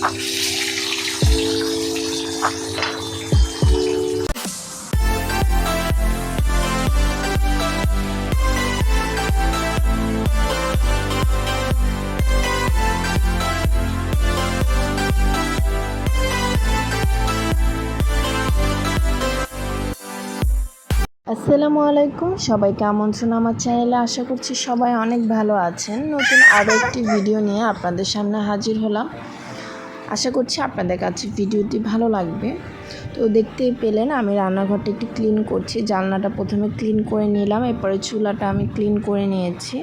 আসসালামু আলাইকুম। সবাইকে আমন্ত্রণ আমার চ্যানেলে? আশা করছি সবাই অনেক ভালো আছেন। নতুন আরও একটি ভিডিও নিয়ে আপনাদের সামনে হাজির হলাম। আশা করছি আপনাদের কাছে ভিডিওটি ভালো লাগবে। তো দেখতে পেলেন আমি রান্নাঘরটা একটু ক্লিন করছি। জানলাটা প্রথমে ক্লিন করে নিলাম, এরপরে চুলাটা আমি ক্লিন করে নিয়েছি।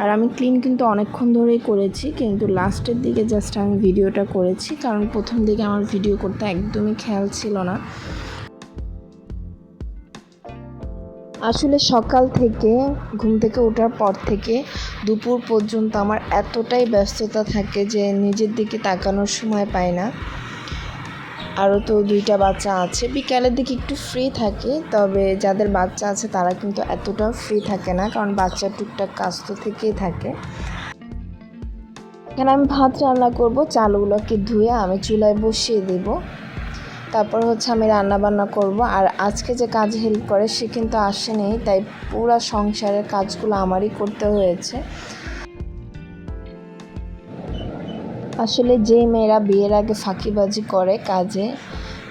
আর আমি ক্লিন কিন্তু অনেকক্ষণ ধরেই করেছি, কিন্তু লাস্টের দিকে জাস্ট আমি ভিডিওটা করেছি, কারণ প্রথম দিকে আমার ভিডিও করতে একদমই খেয়াল ছিল না। আসলে সকাল থেকে, ঘুম থেকে ওঠার পর থেকে দুপুর পর্যন্ত আমার এতটাই ব্যস্ততা থাকে যে নিজের দিকে তাকানোর সময় পাই না। আরও তো দুইটা বাচ্চা আছে, বিকালের দিকে একটু ফ্রি থাকে, তবে যাদের বাচ্চা আছে তারা কিন্তু এতটাও ফ্রি থাকে না, কারণ বাচ্চার টুকটাক কাজ তো থেকেই থাকে। এখানে আমি ভাত রান্না করব, চালগুলোকে ধুয়ে আমি চুলায় বসিয়ে দেবো। তারপর হচ্ছে আমি রান্না বান্না করব। আর আজকে যে কাজ হেল্প করে, সে কিন্তু আসেনি, তাই পুরো সংসারের কাজগুলো আমারই করতে হয়েছে। আসলে যে মেয়েরা বিয়ের আগে ফাঁকিবাজি করে কাজে,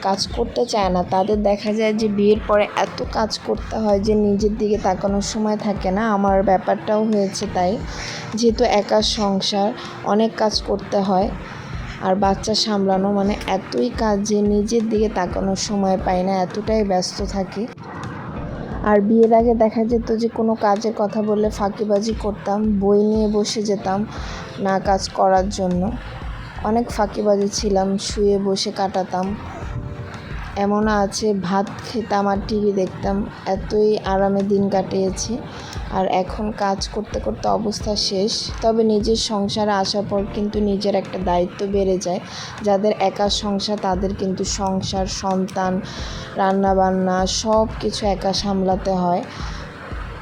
কাজ করতে চায় না, তাদের দেখা যায় যে বিয়ের পরে এত কাজ করতে হয় যে নিজের দিকে তাকানোর সময় থাকে না। আমার ব্যাপারটাও হয়েছে তাই, যেহেতু একা সংসার, অনেক কাজ করতে হয়। আর বাচ্চা সামলানো মানে এতই কাজ যে নিজের দিকে তাকানোর সময় পাই না, এতটাই ব্যস্ত থাকি। আর বিয়ের আগে দেখা যেত যে কোনো কাজের কথা বললে ফাঁকিবাজি করতাম, বই নিয়ে বসে যেতাম না কাজ করার জন্য। অনেক ফাঁকিবাজি ছিলাম, শুয়ে বসে কাটাতাম। এমনও আছে, ভাত খেতাম আর টিভি দেখতাম। এতই আরামে দিন কাটিয়েছি। আর এখন কাজ করতে করতে অবস্থা শেষ। তবে নিজের সংসারে আসার পর কিন্তু নিজের একটা দায়িত্ব বেড়ে যায়। যাদের একা সংসার, তাদের কিন্তু সংসার, সন্তান, রান্নাবান্না সব কিছু একা সামলাতে হয়।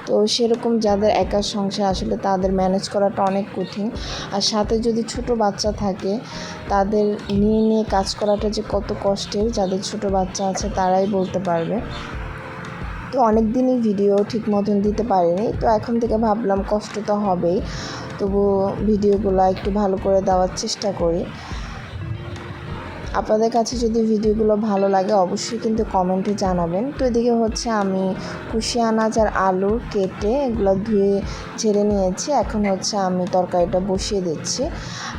তো সেরকম যাদের একা সংসার, আসলে তাদের ম্যানেজ করাটা অনেক কঠিন। আর সাথে যদি ছোট বাচ্চা থাকে, তাদের নিয়ে নিয়ে কাজ করাটা যে কত কষ্টের, যাদের ছোট বাচ্চা আছে তারাই বলতে পারবে। তো অনেক দিনই ভিডিও ঠিক মতন দিতে পারিনি, তো এখন থেকে ভাবলাম কষ্ট তো হবেই। তবু ভিডিওগুলো একটু ভালো করে দেওয়ার চেষ্টা করি। আপনাদের কাছে যদি ভিডিওগুলো ভালো লাগে, অবশ্যই কিন্তু কমেন্টে জানাবেন। তো এদিকে হচ্ছে আমি কুশি আনাজ আর আলু কেটে এগুলো ধুয়ে ঝেড়ে নিয়েছি। এখন হচ্ছে আমি তরকারিটা বসিয়ে দিচ্ছি।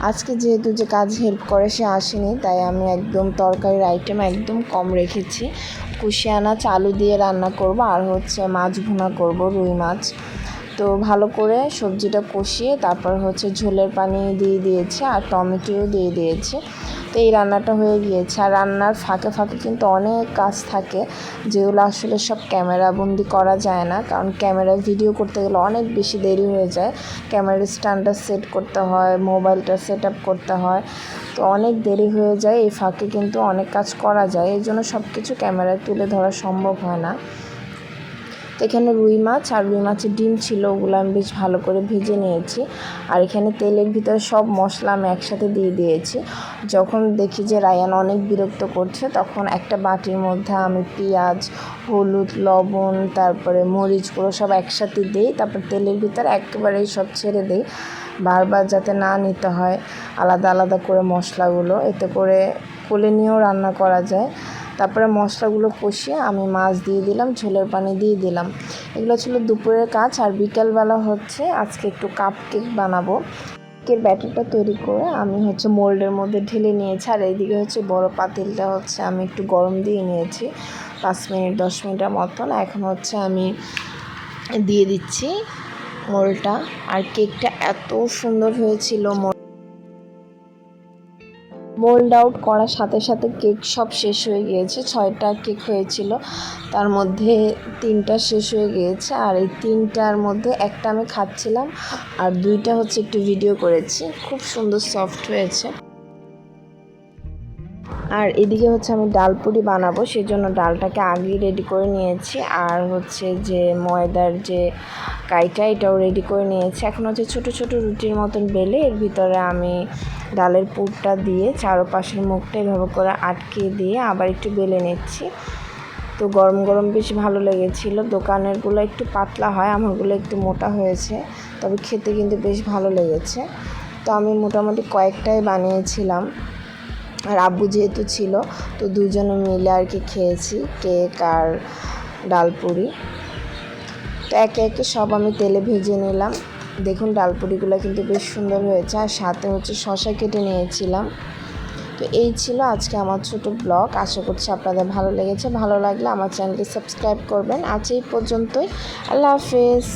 আজকে যেহেতু যে কাজ হেল্প করে, সে আসেনি, তাই আমি একদম তরকারির আইটেম একদম কম রেখেছি। কুশি আনাজ, আলু দিয়ে রান্না করব আর হচ্ছে মাছ ভুনা করব, রুই মাছ। তো ভালো করে সবজিটা কষিয়ে তারপর হচ্ছে ঝোলের পানি দিয়ে দিয়েছে আর টমেটোও দিয়ে দিয়েছি। এই রান্নাটা হয়ে গিয়েছে। আর রান্নার ফাঁকে ফাঁকে কিন্তু অনেক কাজ থাকে, যেগুলো আসলে সব ক্যামেরা বন্দি করা যায় না। কারণ ক্যামেরায় ভিডিও করতে গেলে অনেক বেশি দেরি হয়ে যায়। ক্যামেরার স্ট্যান্ডটা সেট করতে হয়, মোবাইলটা সেট আপ করতে হয়। তো অনেক দেরি হয়ে যায়, এই ফাঁকে কিন্তু অনেক কাজ করা যায়। এই জন্য সব কিছু ক্যামেরায় তুলে ধরা সম্ভব হয় না। তো এখানে রুই মাছ আর রুই মাছের ডিম ছিল, ওগুলো আমি বেশ ভালো করে ভেজে নিয়েছি। আর এখানে তেলের ভিতরে সব মশলা আমি একসাথে দিয়ে দিয়েছি। যখন দেখি যে রায়ান অনেক বিরক্ত করছে, তখন একটা বাটির মধ্যে আমি পেঁয়াজ, হলুদ, লবণ, তারপরে মরিচগুলো সব একসাথে দিই, তারপর তেলের ভিতরে একেবারেই সব ছেড়ে দিই। বারবার যাতে না নিতে হয়, আলাদা আলাদা করে মশলাগুলো, এতে করে কোলে নিয়েও রান্না করা যায়। তারপরে মশলাগুলো কষিয়ে আমি মাছ দিয়ে দিলাম, ঝোলের পানি দিয়ে দিলাম। এগুলো ছিল দুপুরের কাজ আর বিকেলবেলা হচ্ছে আজকে একটু কাপ কেক বানাবো। কেকের ব্যাটারটা তৈরি করে আমি হচ্ছে মোল্ডের মধ্যে ঢেলে নিয়েছি আর এইদিকে হচ্ছে বড় পাতিলটা হচ্ছে আমি একটু গরম দিয়ে নিয়েছি, পাঁচ মিনিট, দশ মিনিটের মতন। এখন হচ্ছে আমি দিয়ে দিচ্ছি মোলটা আর কেকটা এত সুন্দর হয়েছিল মোল্ড আউট করার সাথে সাথে কেক সব শেষ হয়ে গিয়েছে। ছয়টা কেক হয়েছিল। তার মধ্যে তিনটা শেষ হয়ে গিয়েছে। আর এই তিনটার মধ্যে একটা আমি খাচ্ছিলাম। আর দুইটা হচ্ছে একটু ভিডিও করেছি। খুব সুন্দর সফট হয়েছে। আর এদিকে হচ্ছে আমি ডাল পুরি বানাবো সেই জন্য ডালটাকে আগেই রেডি করে নিয়েছি। আর হচ্ছে যে ময়দার যে কাইটা, এটাও রেডি করে নিয়েছি। এখন হচ্ছে ছোটো ছোটো রুটির মতন বেলে এর ভিতরে আমি ডালের পুরটা দিয়ে চারোপাশের মুখটা এভাবে করে আটকে দিয়ে আবার একটু বেলে নিচ্ছি। তো গরম গরম বেশ ভালো লেগেছিলো। দোকানেরগুলো একটু পাতলা হয়, আমারগুলো একটু মোটা হয়েছে, তবে খেতে কিন্তু বেশ ভালো লেগেছে। তো আমি মোটামুটি কয়েকটাই বানিয়েছিলাম। আর আব্বু যেহেতু ছিল, তো দুজনে মিলে আর কি খেয়েছি, কেক আর ডালপুরি তো একে একে সব আমি তেলে ভেজে নিলাম। দেখুন ডালপুরিগুলো কিন্তু বেশ সুন্দর হয়েছে, আর সাথে হচ্ছে শশা কেটে নিয়েছিলাম। তো এই ছিল আজকে আমার ছোট ব্লগ। আশা করছি আপনাদের ভালো লেগেছে। ভালো লাগলে আমার চ্যানেলটি সাবস্ক্রাইব করবেন। আজ এই পর্যন্তই। আল্লাহ হাফেজ।